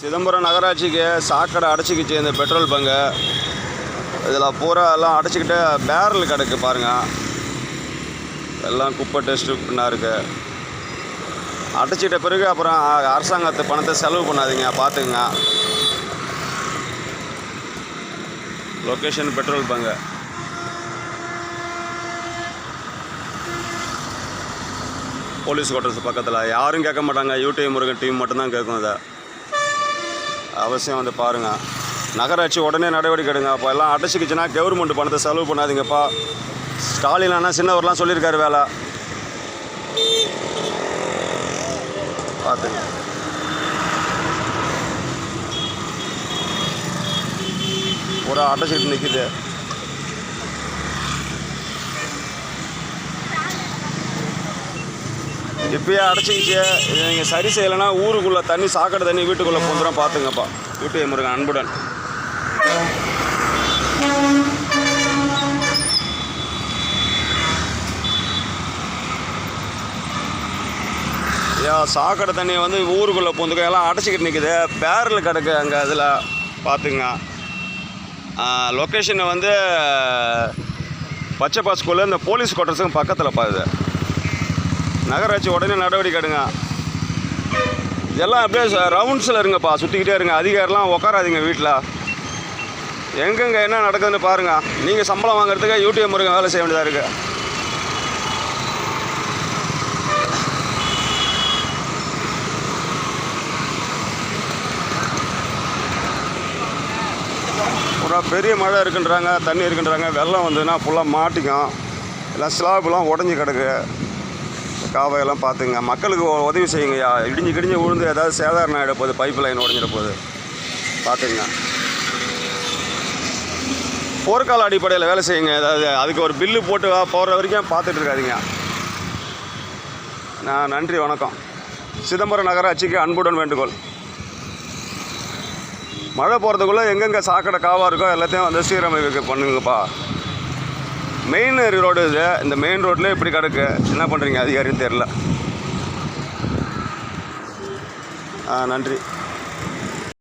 சிதம்பரம் நகராட்சிக்கு சாக்கடை அடைச்சிக்கிச்சு இந்த பெட்ரோல் பங்கு. இதில் பூரா எல்லாம் அடைச்சிக்கிட்டு பேரல் கிடக்கு பாருங்கள் எல்லாம் குப்பை டெஸ்ட்டு பண்ணா இருக்குது அடைச்சிக்கிட்ட பிறகு அப்புறம் அரசாங்கத்து பணத்தை செலவு பண்ணாதீங்க பார்த்துக்குங்க location petrol bunk. Police quarters பக்கத்தில். யாரும் கேட்க மாட்டாங்க யூடிஐ முருகன் டீம் மட்டும்தான் கேட்கும் இதை. அவசியம் வந்து பாருங்கள் நகராட்சி உடனே நடவடிக்கை எடுங்க. அப்போ எல்லாம் அடைச்சிக்கிச்சுன்னா கவர்மெண்ட் பணத்தை செலவு பண்ணாதீங்கப்பா. ஸ்டாலின் ஆனால் சின்னவர்லாம் சொல்லியிருக்காரு வேலை. பார்த்துங்க. ஒரு அடைச்சிக்கிட்டு நிற்கிது இப்பயே அடைச்சிக்கிச்சு. இதை நீங்கள் சரி செய்யலைன்னா ஊருக்குள்ளே தண்ணி சாக்கடை தண்ணி வீட்டுக்குள்ளே போந்துடும் பார்த்துங்கப்பா யூடிஐ முருகன் அன்புடன். ஐயா சாக்கடை தண்ணியை வந்து ஊருக்குள்ளே பூந்துக்க எல்லாம் அடைச்சிக்கிட்டு நிற்குது பேரில் கிடக்கு அங்கே அதில் பார்த்துங்க லொக்கேஷனை வந்து பச்சைப்பா ஸ்கூலில் இந்த போலீஸ் குவார்ட்டர்ஸுக்கு பக்கத்தில் பாருது நகராட்சி உடனே நடவடிக்கை எடுங்க. இதெல்லாம் அப்படியே ரவுண்ட்ஸில் இருங்கப்பா. சுற்றிக்கிட்டே இருங்க. அதிகாரிலாம் உட்காராதீங்க வீட்டில் எங்கெங்க என்ன நடக்குதுன்னு பாருங்கள் நீங்கள் சம்பளம் வாங்குறதுக்கு யூடிஎம் முருகன் வேலை செய்ய வேண்டியதாக இருக்குது பூரா பெரிய மழை இருக்குன்றாங்க தண்ணி இருக்குன்றாங்க வெள்ளம் வந்ததுன்னா ஃபுல்லாக மாட்டிக்கும். எல்லாம் ஸ்லாப்லாம் உடஞ்சி கிடக்கு. காவையெல்லாம் பார்த்துங்க மக்களுக்கு உதவி செய்யுங்கய்யா. இடிஞ்சு கிடிஞ்சு விழுந்து ஏதாவது சேதாரம் ஆகிட போகுது பைப் லைன் உடஞ்சிட போகுது. பார்த்துங்க போர்க்கால அடிப்படையில் வேலை செய்யுங்க. ஏதாவது அதுக்கு ஒரு பில்லு போட்டு போகிற வரைக்கும் பார்த்துட்ருக்காதீங்க நான் நன்றி வணக்கம். சிதம்பரம் நகராட்சிக்கு அன்புடன் வேண்டுகோள். மழை போகிறதுக்குள்ளே எங்கெங்கே சாக்கடை காவாக இருக்கோ எல்லாத்தையும் வந்து சீரமைக்க பண்ணுங்கப்பா. மெயின் ரோடு இது. இந்த மெயின் ரோட்டில் இப்படி கிடக்கு. என்ன பண்ணுறீங்க அதிகாரின்னு தெரில ஆ நன்றி.